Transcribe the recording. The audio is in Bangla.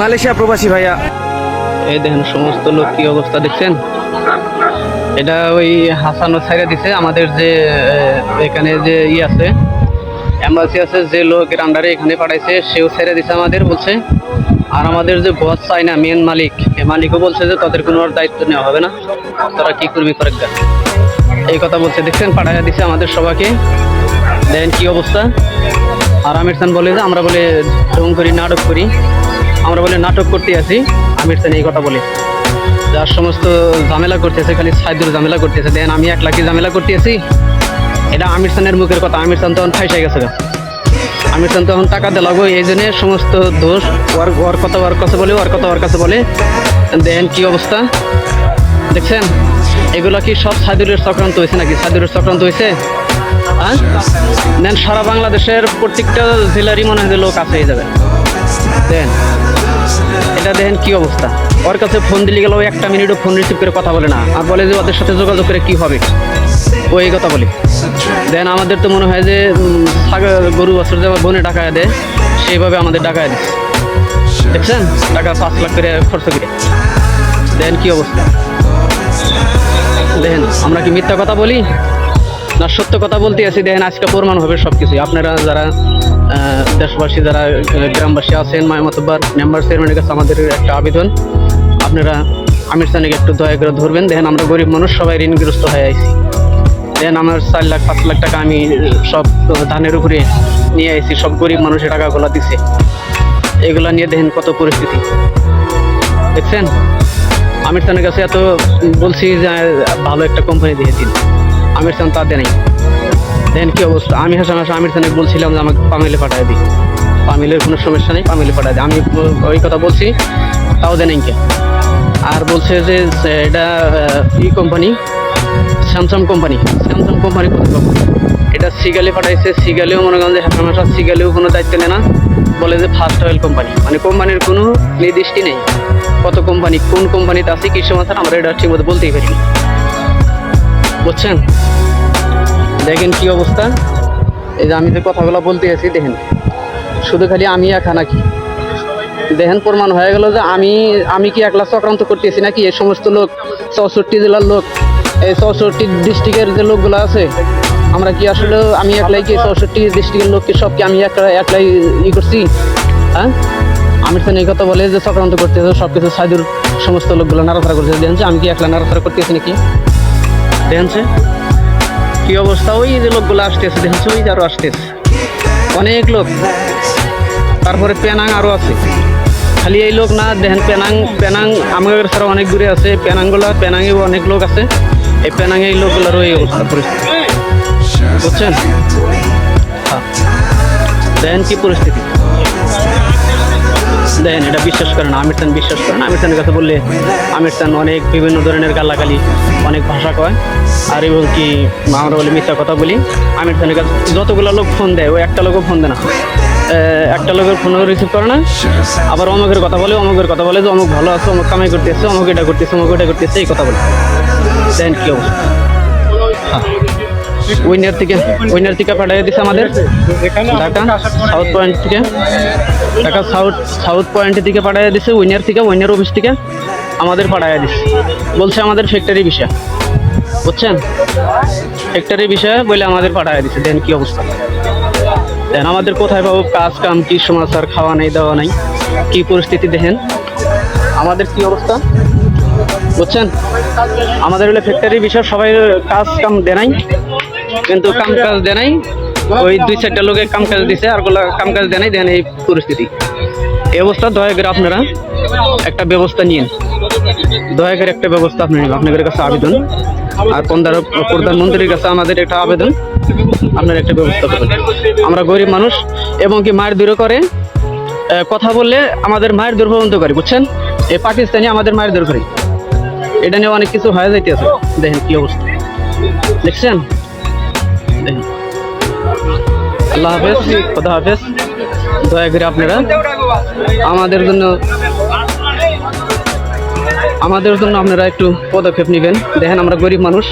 মালয়েশিয়া প্রবাসী ভাইয়া। এই দেখেন, সমস্ত লোক কি অবস্থা দেখছেন? এটা ওই হাসানো ছাইরা দিছে, আমাদের যে এখানে যে ই আছে, এম্বাসি আছে, যে লোকের আন্ডারে এখানে পাঠাইছে, সেও ছেড়ে দিছে আমাদের, বলছে। আর আমাদের যে বস চাই না মেন মালিক, এ মালিকও বলছে যে তাদের কোনো আর দায়িত্ব নেওয়া হবে না, তারা কি করবি করে এই কথা বলছে, দেখছেন? পাঠাইয়া দিছে আমাদের সবাইকে। দেন কি অবস্থা। আর আমির খান বলে যে, আমরা বলে ঢং করি, নাটক করি। আমরা বলে নাটক করতে আছি। আমির খান এই কথা বলি। যার সমস্ত ঝামেলা করতেছে, খালি সাইদুর ঝামেলা করতেছে। দেন আমি এক লাখি ঝামেলা করতেছি। এটা আমির খানের মুখের কথা। আমির খান তখন ফাইসে গেছে। আমির খান তখন টাকা দেলাগো এই জন্য সমস্ত দোষ ওর ওর কথা ওর কাছে বলে, ওর কথা ওর কাছে বলে। দেন কি অবস্থা? দেখছেন? এগুলো কি সব সাইদুরের চক্রান্ত হয়েছে নাকি? সাইদুরের চক্রান্ত হয়েছে? হ্যাঁ? দেন সারা বাংলাদেশের প্রত্যেকটা জেলারই মনে হয় লোক আছে যাবে দেন। এটা দেখেন কি অবস্থা। ওর কাছে ফোন দিলে গেলেও একটা মিনিটও ফোন রিসিভ করে কথা বলে না। আর বলে যে ওদের সাথে যোগাযোগ করে কি হবে? ও এই কথা বলে। দেন আমাদের তো মনে হয় যে গরু, বছর যে বনে টাকায় দেয়, সেইভাবে আমাদের টাকায় দিচ্ছে দেখছেন? টাকা পাঁচ লাখ করে খরচ করে। দেন কি অবস্থা? দেখেন, আমরা কি মিথ্যা কথা বলি? না সত্য কথা বলতে আছি দেখেন, আজকে প্রমাণ হবে সব কিছুই আপনারা যারা দেশবাসী যারা গ্রামবাসী আছেন মায়ামতবার মেম্বার চেয়ারম্যানের কাছে আমাদের একটা আবেদন। আপনারা আমির সানিকে একটু দয়া করে ধরবেন। দেখেন, আমরা গরিব মানুষ, সবাই ঋণগ্রস্ত হয়ে আইছি। দেন আমার চার লাখ, পাঁচ লাখ টাকা আমি সব ধানের উপরে নিয়ে আইছি, সব গরিব মানুষের টাকাগুলো দিছে। এগুলো নিয়ে দেখেন কত পরিস্থিতি। দেখছেন? আমির খানের কাছে এত বলছি যে, ভালো একটা কোম্পানি দিয়ে দিন। আমির খান তা দেয় দেখেন কি অবস্থা? আমি হাসান হাসা আমির খানকে বলছিলাম যে আমাকে পামিলে পাঠায় দিই। পামিলের কোনো সমস্যা নেই, পামিলে পাঠায় দিই আমি ওই কথা বলছি, তাও দেন কে? আর বলছে যে এটা ই company Samsung company Samsung company এটা সিগালে পাঠাইছে। সিগালেও মনে করেন যে হাসান হাসা সিগালেও কোনো দায়িত্ব নেয় না। বলে যে ফার্স্ট অয়েল কোম্পানি মানে কোম্পানির কোনো নির্দিষ্ট নেই। কত কোম্পানি কোন কোম্পানিতে আছে, কি সময় আছে আমরা এটা ঠিক মতো বলতেই পারি বুঝছেন? দেখেন কি অবস্থা। এই যে আমি যে কথাগুলো বলতে আছি, দেখেন। শুধু খালি আমি একা নাকি? দেখেন, প্রমাণ হয়ে গেল যে আমি আমি কি একলা চক্রান্ত করতেছি নাকি? এই সমস্ত লোক, চৌষট্টি জেলার লোক, এই চৌষট্টি ডিস্ট্রিক্টের যে লোকগুলো আছে, আমরা কি আসলে আমি একলাই কি চৌষট্টি ডিস্ট্রিক্টের লোককে সব কি আমি একলা, একলাই ই করছি? হ্যাঁ? আমি তো এই কথা বলে যে চক্রান্ত করতেছে সব কিছু সাইদুর সমস্ত লোকগুলো নাড়াচাড়া করতেছে। দেখেন আমি কি একলা নাড়াচাড়া করতেছি নাকি? দেখেন কি অবস্থা? ওই যে লোকগুলো আসতেছে, দেখেন, ওই আরও আসতেছে। অনেক লোক। তারপরে পেনাং আরও আছে। খালি এই লোক না, দেখেন, পেনাং পেনাং আমাদের ছাড়া অনেক দূরে আছে। পেনাংগুলো পেনাঙেও অনেক লোক আছে। এই পেনাঙে এই লোকগুলোরও এই অবস্থা, পরিস্থিতি। বুঝছেন? হ্যাঁ। দেখেন কি পরিস্থিতি। দেখেন, এটা বিশ্বাস করেন আমির খান বিশ্বাস করেন আমির খানের কাছে বললে আমির খান অনেক বিভিন্ন ধরনের গালাগালি, অনেক ভাষা কয়। আর এবং কি আমরা বলি, মিথ্যা কথা বলি। আমির খানের কাছে যতগুলো লোক ফোন দেয় ওই একটা লোকও ফোন দেয় না। একটা লোকের ফোনও রিসিভ করে না। আবার অমুকের কথা বলে, অমুকের কথা বলে যে অমুক ভালো আছে, অমুক কামাই করতেছে, অমুক এটা করতেছে, অমুক এটা করতেছে, এই কথা বলে। দেখেন কি অবস্থা। উইনার থেকে উইনার থেকে পাঠিয়ে দিছে আমাদের। ঢাকা সাউথ পয়েন্ট থেকে। ঢাকা সাউথ সাউথ পয়েন্ট থেকে পাঠিয়ে দিছে উইনার থেকে উইনার অফিস থেকে আমাদের পাঠিয়ে দিছে। বলছে আমাদের ফ্যাক্টরি বিষয়। বুঝছেন? ফ্যাক্টরি বিষয়ে বলে আমাদের পাঠিয়ে দিছে। দেন কি অবস্থা? দেন আমাদের কোথায় পাবো? কাজ কাম কি সমাচার খাওয়া নেই, দেওয়া নাই, কি পরিস্থিতি দেখেন? আমাদের কি অবস্থা? বুঝছেন? আমাদের হলে ফ্যাক্টরি বিষয় সবাই কাজ কাম দেয় কিন্তু কাম কাজ দেয় নাই। ওই দুই চারটা লোকে কাম কাজ দিছে, আরগুলা কাম কাজ দেয় নাই দেন এই পরিস্থিতি। এই অবস্থা, দয়া করে আপনারা একটা ব্যবস্থা নিন। দয়া করে একটা ব্যবস্থা আপনি আপনাদের কাছে আবেদন। আর প্রধানমন্ত্রীর কাছে আমাদের একটা আবেদন। আপনার একটা ব্যবস্থা করবেন আমরা গরিব মানুষ, এবং কি মায়ের দূরে করে। কথা বললে আমাদের মায়ের দূর পর্যন্ত করে, বুঝছেন? এই পাকিস্তানি আমাদের মায়ের দূর করে। এটা নিয়ে অনেক কিছু হয়ে যাইতেছে। দেখেন কি অবস্থা। দেখছেন? আল্লাহ হাফেজ, খোদা হাফেজ। দয়া করে আপনারা আমাদের জন্য আমাদের জন্য আপনারা একটু পদক্ষেপ নেবেন। দেখেন আমরা গরিব মানুষ।